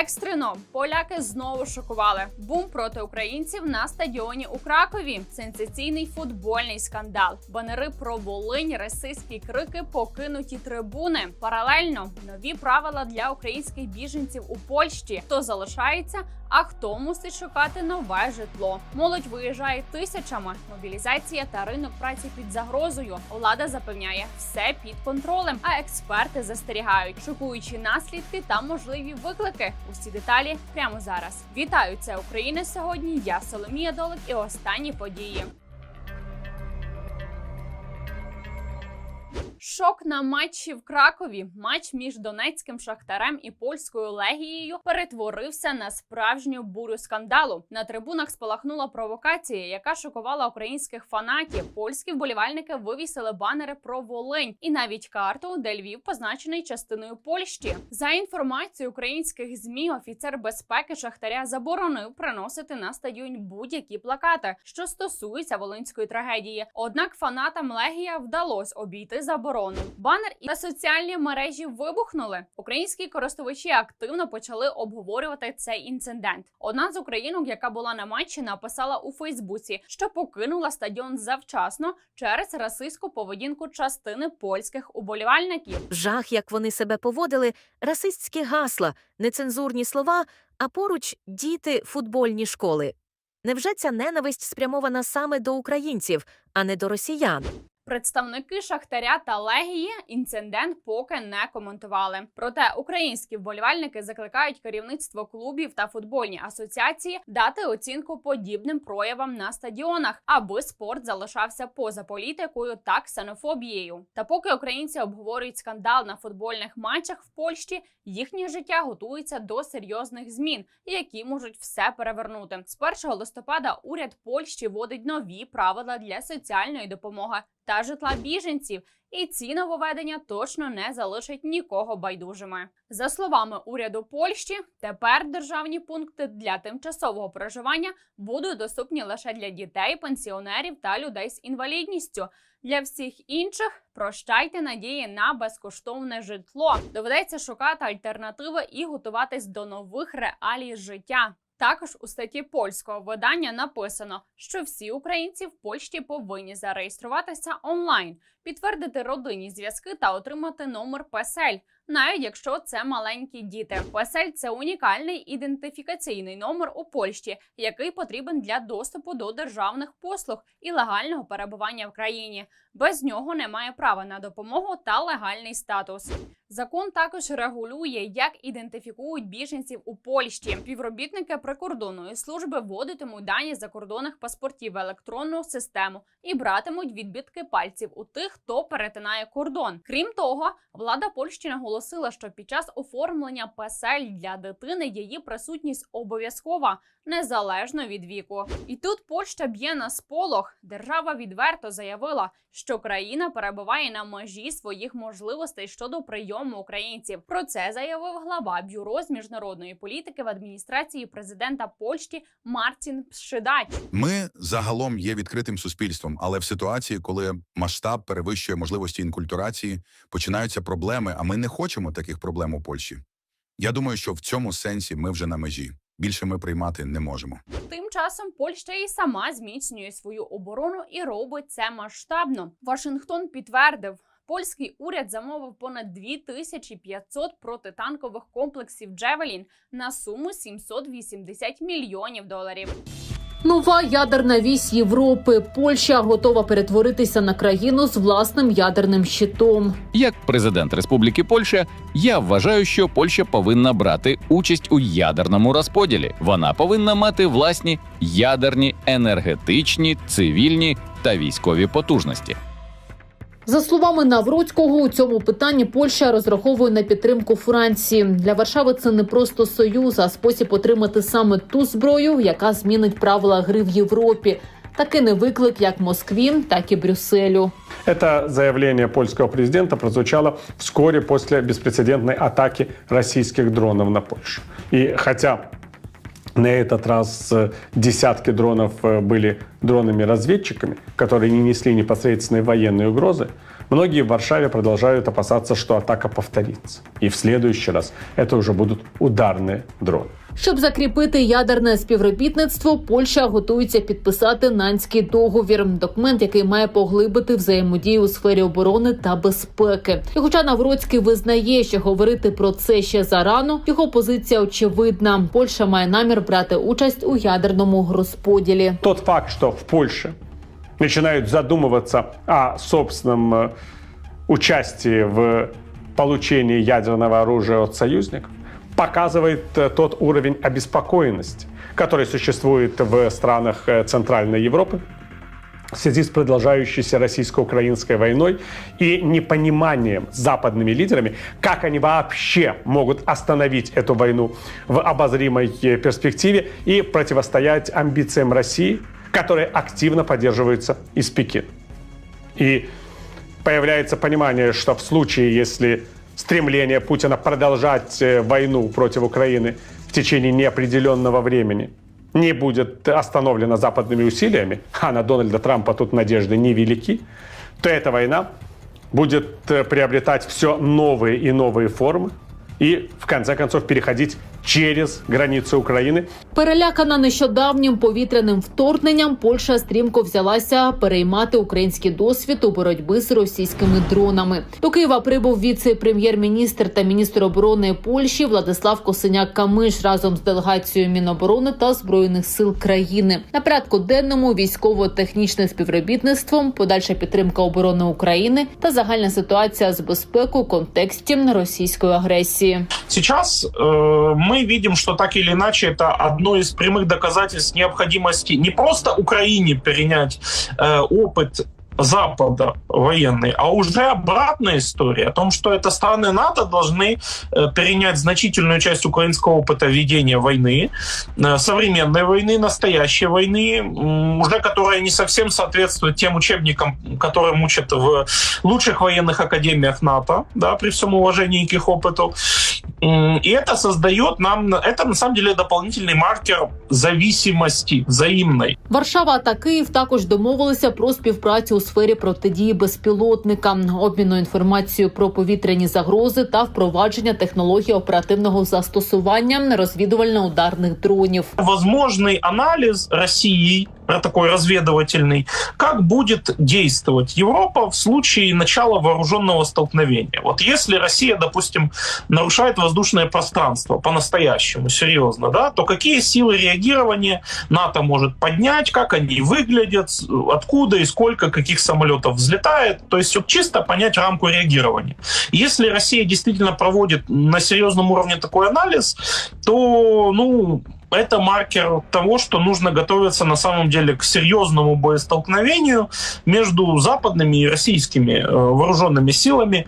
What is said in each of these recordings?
Екстрено поляки знову шокували. Бум проти українців на стадіоні у Кракові. Сенсаційний футбольний скандал. Банери про Волинь, расистські крики, покинуті трибуни. Паралельно нові правила для українських біженців у Польщі. Хто залишається, а хто мусить шукати нове житло. Молодь виїжджає тисячами. Мобілізація та ринок праці під загрозою. Влада запевняє, все під контролем. А експерти застерігають, шокуючі наслідки та можливі виклики. Усі деталі прямо зараз. Вітаю, це Україна сьогодні. Я Соломія Долик і останні події. Шок на матчі в Кракові. Матч між донецьким шахтарем і польською легією перетворився на справжню бурю скандалу. На трибунах спалахнула провокація, яка шокувала українських фанатів. Польські вболівальники вивісили банери про Волинь і навіть карту, де Львів позначений частиною Польщі. За інформацією українських змі, офіцер безпеки шахтаря заборонив приносити на стадіон будь-які плакати, що стосуються волинської трагедії. Однак фанатам легія вдалося обійти заборону. Банер і на соціальні мережі вибухнули. Українські користувачі активно почали обговорювати цей інцидент. Одна з українок, яка була на матчі, написала у Фейсбуці, що покинула стадіон завчасно через расистську поведінку частини польських уболівальників. Жах, як вони себе поводили, расистські гасла, нецензурні слова, а поруч діти футбольні школи. Невже ця ненависть спрямована саме до українців, а не до росіян? Представники Шахтаря та Легії інцидент поки не коментували. Проте українські вболівальники закликають керівництво клубів та футбольні асоціації дати оцінку подібним проявам на стадіонах, аби спорт залишався поза політикою та ксенофобією. Та поки українці обговорюють скандал на футбольних матчах в Польщі, їхнє життя готується до серйозних змін, які можуть все перевернути. З 1 листопада уряд Польщі вводить нові правила для соціальної допомоги та житла біженців, і ці нововведення точно не залишать нікого байдужими. За словами уряду Польщі, тепер державні пункти для тимчасового проживання будуть доступні лише для дітей, пенсіонерів та людей з інвалідністю. Для всіх інших прощайте надії на безкоштовне житло. Доведеться шукати альтернативи і готуватись до нових реалій життя. Також у статті польського видання написано, що всі українці в Польщі повинні зареєструватися онлайн, підтвердити родинні зв'язки та отримати номер ПЕСЕЛь, навіть якщо це маленькі діти. ПЕСЕЛь – це унікальний ідентифікаційний номер у Польщі, який потрібен для доступу до державних послуг і легального перебування в країні. Без нього немає права на допомогу та легальний статус. Закон також регулює, як ідентифікують біженців у Польщі. Співробітники прикордонної служби вводитимуть дані закордонних паспортів в електронну систему і братимуть відбитки пальців у тих, хто перетинає кордон. Крім того, влада Польщі наголосила, що під час оформлення ПСЛ для дитини її присутність обов'язкова. Незалежно від віку, і тут Польща б'є на сполох. Держава відверто заявила, що країна перебуває на межі своїх можливостей щодо прийому українців. Про це заявив глава бюро з міжнародної політики в адміністрації президента Польщі Мартін Пшидач. Ми загалом є відкритим суспільством, але в ситуації, коли масштаб перевищує можливості інкультурації, починаються проблеми. А ми не хочемо таких проблем у Польщі. Я думаю, що в цьому сенсі ми вже на межі. Більше ми приймати не можемо. Тим часом Польща і сама зміцнює свою оборону і робить це масштабно. Вашингтон підтвердив. Польський уряд замовив понад 2500 протитанкових комплексів Джевелін на суму 780 мільйонів доларів. Нова ядерна вісь Європи. Польща готова перетворитися на країну з власним ядерним щитом. Як президент Республіки Польща, я вважаю, що Польща повинна брати участь у ядерному розподілі. Вона повинна мати власні ядерні, енергетичні, цивільні та військові потужності. За словами Навроцького, у цьому питанні Польща розраховує на підтримку Франції. Для Варшави це не просто союз, а спосіб отримати саме ту зброю, яка змінить правила гри в Європі. Таки не виклик як Москві, так і Брюсселю. Это заявление польского президента прозвучало вскоре после беспрецедентной атаки российских дронов на Польшу. И хотя на этот раз э, десятки дронов э, были дронами-разведчиками, которые не несли непосредственной военной угрозы, многие в Варшаве продолжают опасаться, что атака повторится. И в следующий раз это уже будут ударные дроны. Щоб закріпити ядерне співробітництво, Польща готується підписати нанський договір, документ, який має поглибити взаємодію у сфері оборони та безпеки. І хоча Навроцький визнає, що говорити про це ще зарано, його позиція очевидна. Польща має намір брати участь у ядерному розподілі. Тот факт, что в Польше начинают задумываться о собственном э, участии в получении ядерного оружия от союзников, показывает э, тот уровень обеспокоенности, который существует в странах э, Центральной Европы в связи с продолжающейся российско-украинской войной и непониманием западными лидерами, как они вообще могут остановить эту войну в обозримой э, перспективе и противостоять амбициям России, которые активно поддерживаются из Пекина. И появляется понимание, что в случае, если стремление Путина продолжать э, войну против Украины в течение неопределенного времени. Не будет остановлено западными усилиями, а на Дональда Трампа тут надежды невелики, то эта война будет э, приобретать все новые и новые формы и, в конце концов, переходить через границы Украины Перелякана нещодавнім повітряним вторгненням, Польща стрімко взялася переймати український досвід у боротьбі з російськими дронами. До Києва прибув віце-прем'єр-міністр та міністр оборони Польщі Владислав Косиняк Камиш разом з делегацією Міноборони та збройних сил країни. На порядку денному військово-технічне співробітництво, подальша підтримка оборони України та загальна ситуація з безпекою у контексті російської агресії. Сейчас э, мы видим, что так или иначе это одно из прямых доказательств необходимости не просто Украине перенять э, опыт Запада военный, а уже обратная история о том, что это страны НАТО должны э, перенять значительную часть украинского опыта ведения войны, э, современной войны, настоящей войны, уже которая не совсем соответствует тем учебникам, которым учат в лучших военных академиях НАТО, да, при всем уважении к их опыту. М, И это создает нам, это на самом деле дополнительный маркер зависимости взаимной. Варшава та Київ також домовилися про співпрацю у сфері протидії безпілотникам, обміну інформацією про повітряні загрози та впровадження технологій оперативного застосування розвідувально-ударних дронів. Возможный анализ России э, такой разведывательный, как будет действовать Европа в случае начала вооруженного столкновения. Вот если Россия, допустим, нарушает воздушное пространство по-настоящему, серьезно, да, то какие силы реагирования НАТО может поднять, как они выглядят, откуда и сколько каких самолетов взлетает, то есть вот чисто понять рамку реагирования. Если Россия действительно проводит на серьезном уровне такой анализ, то, ну, это маркер того, что нужно готовиться на самом деле к серьезному боестолкновению между западными и российскими э, вооруженными силами,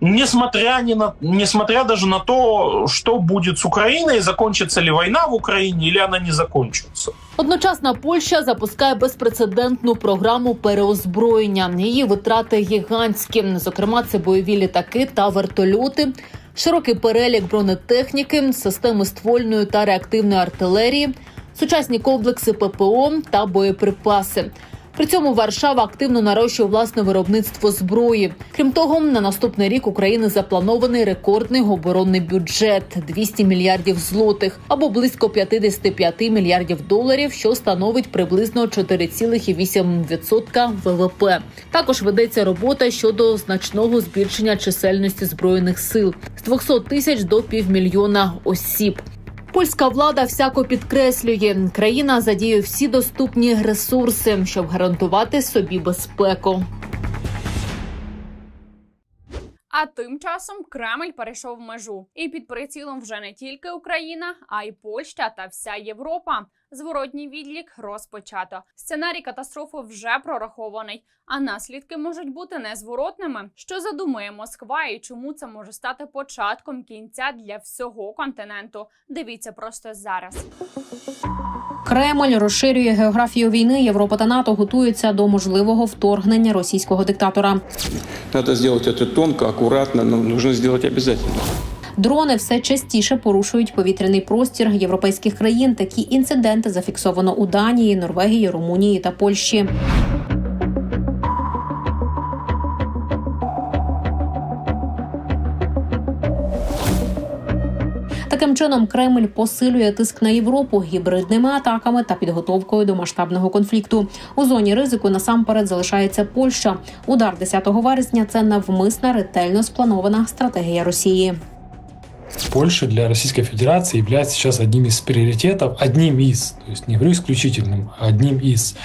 несмотря, ни на, несмотря даже на то, что будет с Украиной, закончится ли война в Украине или она не закончится. Одночасно Польща запускає безпрецедентну програму переозброєння. Її витрати гігантські. Зокрема, це бойові літаки та вертольоти. Широкий перелік бронетехніки, системи ствольної та реактивної артилерії, сучасні комплекси ППО та боєприпаси. При цьому Варшава активно нарощує власне виробництво зброї. Крім того, на наступний рік України запланований рекордний оборонний бюджет 200 мільярдів злотих або близько 55 мільярдів доларів, що становить приблизно 4,8% ВВП. Також ведеться робота щодо значного збільшення чисельності збройних сил з 200 тисяч до півмільйона осіб. Польська влада всяко підкреслює, країна задіє всі доступні ресурси, щоб гарантувати собі безпеку. А тим часом Кремль перейшов межу, і під прицілом вже не тільки Україна, а й Польща та вся Європа. Зворотній відлік розпочато. Сценарій катастрофи вже прорахований, а наслідки можуть бути незворотними. Що задумує Москва і чому це може стати початком кінця для всього континенту? Дивіться просто зараз. Кремль розширює географію війни. Європа та НАТО готуються до можливого вторгнення російського диктатора. Надо сделать это тонко, аккуратно, но нужно сделать обязательно. Дрони все частіше порушують повітряний простір європейських країн. Такі інциденти зафіксовано у Данії, Норвегії, Румунії та Польщі. Таким чином Кремль посилює тиск на Європу гібридними атаками та підготовкою до масштабного конфлікту. У зоні ризику насамперед залишається Польща. Удар 10 вересня це навмисна ретельно спланована стратегія Росії. Польша для Российской Федерации является сейчас одним из приоритетов, одним из, то есть не говорю исключительным, а одним из.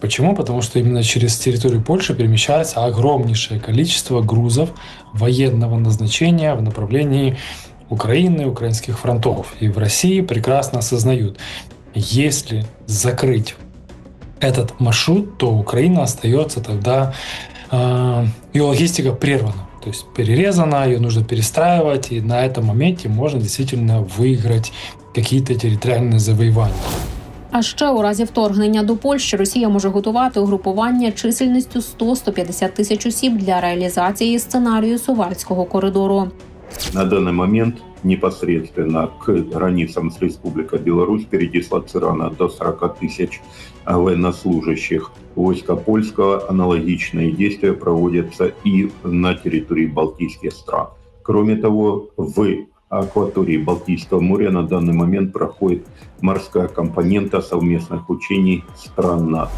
Почему? Потому что именно через территорию Польши перемещается огромнейшее количество грузов военного назначения в направлении Украины, украинских фронтов. И в России прекрасно осознают, если закрыть этот маршрут, то Украина остается тогда, э, ее логистика прервана. То есть перерезана, ее нужно перестраивать, и на этом моменте можно действительно выиграть какие-то территориальные завоевания. А ще у разі вторгнення до Польщі Росія може готувати угрупування чисельністю 100-150 тисяч осіб для реалізації сценарію Сувальського коридору. На данный момент непосредственно к границам с Республикой Беларусь передислоцировано до 40 тысяч военнослужащих войска польского. Аналогичные действия проводятся и на территории Балтийских стран. Кроме того, в акватории Балтийского моря на данный момент проходит морская компонента совместных учений стран НАТО.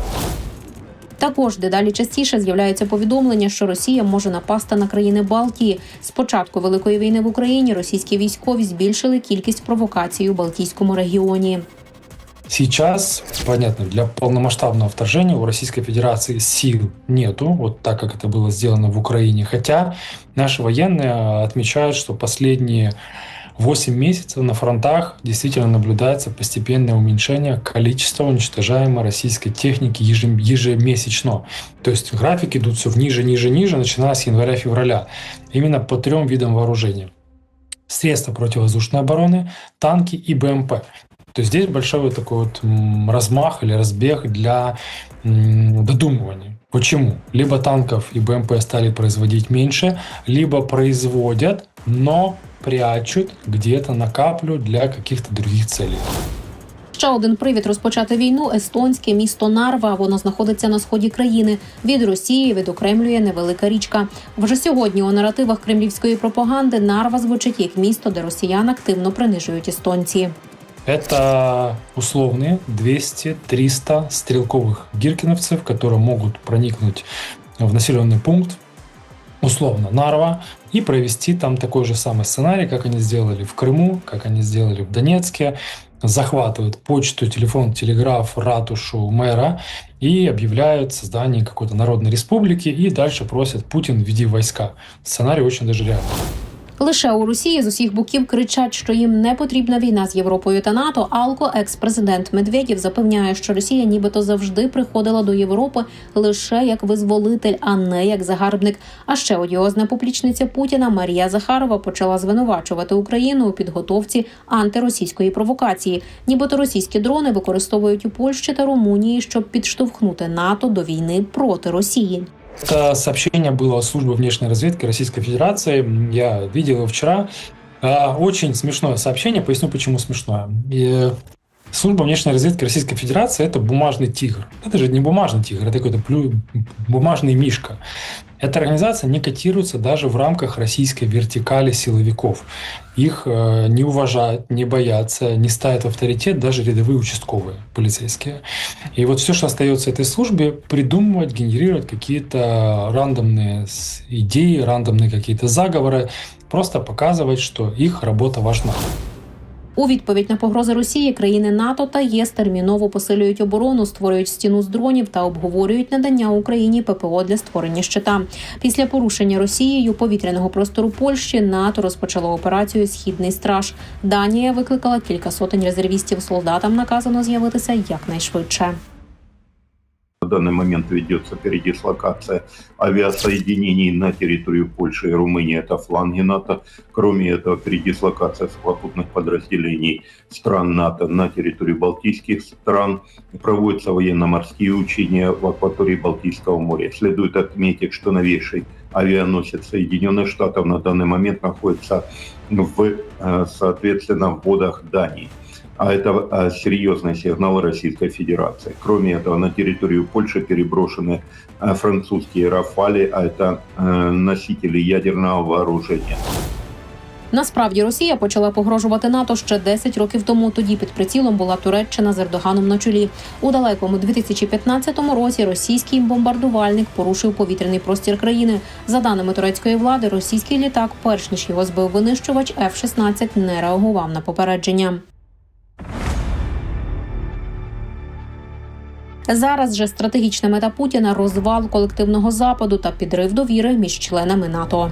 Також дедалі частіше з'являються повідомлення, що Росія може напасти на країни Балтії. З початку великої війни в Україні російські військові збільшили кількість провокацій у Балтійському регіоні. Сейчас, понятно, для полномасштабного вторжения у Российской Федерации сил нету, вот так как это было сделано в Украине. Хотя наши военные отмечают, что последние 8 месяцев на фронтах действительно наблюдается постепенное уменьшение количества уничтожаемой российской техники ежем- ежемесячно. То есть графики идут все ниже, ниже, ниже, начиная с января-февраля. Именно по трем видам вооружения. Средства противовоздушной обороны, танки и БМП. То есть здесь большой вот такой вот размах или разбег для додумывания. Почему? Либо танков и БМП стали производить меньше, либо производят, но прячут где-то на каплю для каких-то других целей. Ще один привід розпочати війну естонське місто Нарва. Воно знаходиться на сході країни. Від Росії відокремлює невелика річка. Вже сьогодні у наративах кремлівської пропаганди Нарва звучить як місто, де росіян активно принижують естонці. Это условные 200-300 стрелковых гиркиновцев, которые могут проникнуть в населенный пункт, условно Нарва, и провести там такой же самый сценарий, как они сделали в Крыму, как они сделали в Донецке. Захватывают почту, телефон, телеграф, ратушу мэра и объявляют создание какой-то народной республики и дальше просят Путин введи войска. Сценарий очень даже реальный. Лише у Росії з усіх боків кричать, що їм не потрібна війна з Європою та НАТО. Алко, екс-президент Медведєв, запевняє, що Росія нібито завжди приходила до Європи лише як визволитель, а не як загарбник. А ще одіозна поплічниця Путіна Марія Захарова почала звинувачувати Україну у підготовці антиросійської провокації. Нібито російські дрони використовують у Польщі та Румунії, щоб підштовхнути НАТО до війни проти Росії. Это сообщение было службы внешней разведки Российской Федерации. Я видел его вчера. А, Очень смешное сообщение. Поясню, почему смешное. И Служба внешней разведки Российской Федерации – это бумажный тигр. Это же не бумажный тигр, это какой-то плю... бумажный мишка. Эта организация не котируется даже в рамках российской вертикали силовиков. Их э, не уважают, не боятся, не ставят авторитет даже рядовые участковые полицейские. И вот все, что остается этой службе, придумывать, генерировать какие-то рандомные идеи, рандомные какие-то заговоры, просто показывать, что их работа важна. У відповідь на погрози Росії країни НАТО та ЄС терміново посилюють оборону, створюють стіну з дронів та обговорюють надання Україні ППО для створення щита. Після порушення Росією повітряного простору Польщі НАТО розпочало операцію Східний страж. Данія викликала кілька сотень резервістів. Солдатам наказано з'явитися якнайшвидше. На данный момент ведется передислокация авиасоединений на территорию Польши и Румынии. Это фланги НАТО. Кроме этого, передислокация сухопутных подразделений стран НАТО на территорию Балтийских стран. Проводятся военно-морские учения в акватории Балтийского моря. Следует отметить, что новейший авианосец Соединенных Штатов на данный момент находится в, э, соответственно, в водах Дании. А это э, серьезный сигнал Российской Федерации. Кроме этого, на территорию Польши переброшены э, французские «Рафали», а это э, носители ядерного вооружения. Насправді Росія почала погрожувати НАТО ще 10 років тому. Тоді під прицілом була Туреччина з Ердоганом на чолі. У далекому 2015 році російський бомбардувальник порушив повітряний простір країни. За даними турецької влади, російський літак, перш ніж його збив винищувач F-16, не реагував на попередження. Зараз же стратегічна мета Путіна розвал колективного западу та підрив довіри між членами НАТО.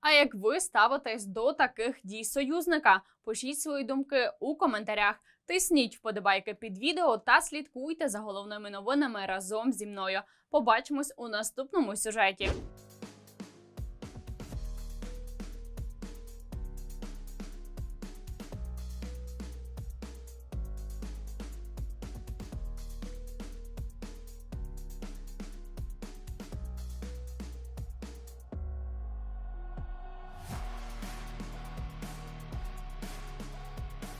А як ви ставитесь до таких дій союзника? Пишіть свої думки у коментарях. Тисніть вподобайки під відео та слідкуйте за головними новинами разом зі мною. Побачимось у наступному сюжеті.